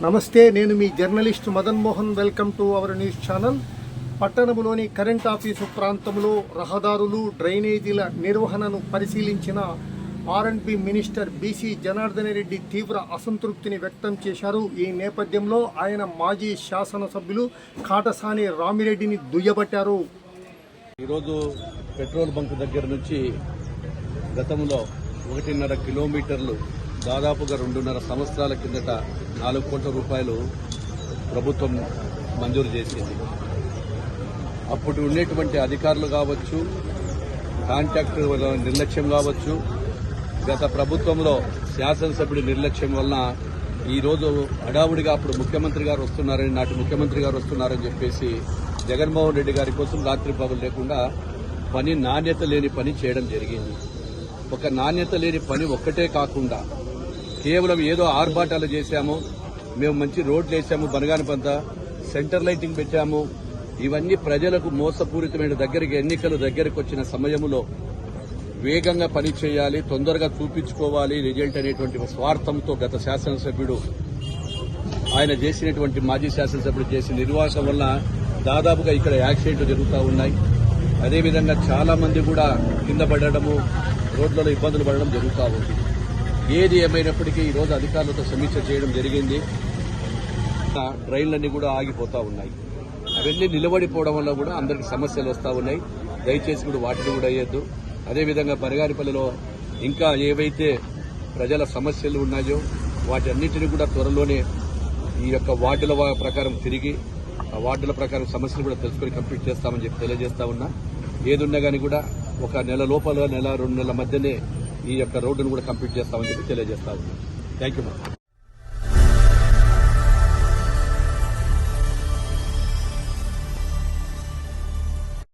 నమస్తే నేను మీ journalist Madan Mohan. Welcome to our news channel. పట్టణంలోని కరెంట్ ఆఫీసు ప్రాంతంలో రహదారులు డ్రైనేజీల నిర్వహణను పరిశీలించిన ఆర్ఎండ్బి మినిస్టర్ బీసీ జనార్దన్ రెడ్డి తీవ్ర అసంతృప్తిని వ్యక్తం చేశారు. ఈ నేపథ్యంలో ఆయన మాజీ శాసనసభ్యులు కాటసాని రామిరెడ్డిని దుయ్యబట్టారు. ఈరోజు పెట్రోల్ బంక్ దగ్గర నుంచి గతంలో ఒకటిన్నర కిలోమీటర్లు దాదాపుగా రెండున్నర సంవత్సరాల కిందట నాలుగు కోట్ల రూపాయలు ప్రభుత్వం మంజూరు చేసింది. అప్పుడు ఉండేటువంటి అధికారులు కావచ్చు కాంట్రాక్టర్ వల్ల నిర్లక్ష్యం కావచ్చు గత ప్రభుత్వంలో శాసనసభ్యుడి నిర్లక్ష్యం వలన ఈ రోజు హడావుడిగా అప్పుడు ముఖ్యమంత్రి గారు వస్తున్నారని నాటి ముఖ్యమంత్రి గారు వస్తున్నారని చెప్పేసి జగన్మోహన్ రెడ్డి గారి కోసం రాత్రి పగలు లేకుండా పని నాణ్యత లేని పని చేయడం జరిగింది. ఒక నాణ్యత లేని పని ఒక్కటే కాకుండా కేవలం ఏదో ఆర్భాటాలు చేశాము మేము మంచి రోడ్లు వేసాము బనగాని పంత సెంటర్ లైటింగ్ పెట్టాము. ఇవన్నీ ప్రజలకు మోసపూరితమైన దగ్గరికి ఎన్నికలు దగ్గరకు వచ్చిన సమయంలో వేగంగా పని చేయాలి తొందరగా చూపించుకోవాలి రిజల్ట్ అనేటువంటి స్వార్థంతో గత శాసనసభ్యుడు ఆయన చేసినటువంటి మాజీ శాసనసభ్యుడు చేసిన నిర్వాసం వల్ల దాదాపుగా ఇక్కడ యాక్సిడెంట్లు జరుగుతూ ఉన్నాయి. అదేవిధంగా చాలామంది కూడా కింద పడడము రోడ్లలో ఇబ్బందులు పడడం జరుగుతూ ఉంది. ఏది ఏమైనప్పటికీ ఈ రోజు అధికారులతో సమీక్ష చేయడం జరిగింది. ట్రైన్లన్నీ కూడా ఆగిపోతా ఉన్నాయి. అవన్నీ నిలబడిపోవడం వల్ల కూడా అందరికి సమస్యలు వస్తూ ఉన్నాయి. దయచేసి కూడా వాటిని కూడా అయ్యొద్దు అదేవిధంగా పరిగారిపల్లిలో ఇంకా ఏవైతే ప్రజల సమస్యలు ఉన్నాయో వాటన్నిటిని కూడా త్వరలోనే ఈ యొక్క వార్డుల ప్రకారం తిరిగి ఆ వార్డుల ప్రకారం సమస్యలు కూడా తెలుసుకొని కంప్లీట్ చేస్తామని చెప్పి తెలియజేస్తా ఉన్నా. ఏదున్నా కానీ కూడా ఒక నెల లోపల నెల రెండు నెలల మధ్యనే ఈ యొక్క రోడ్డును కూడా కంప్లీట్ చేస్తామని చెప్పి తెలియజేస్తా ఉన్నా. Thank you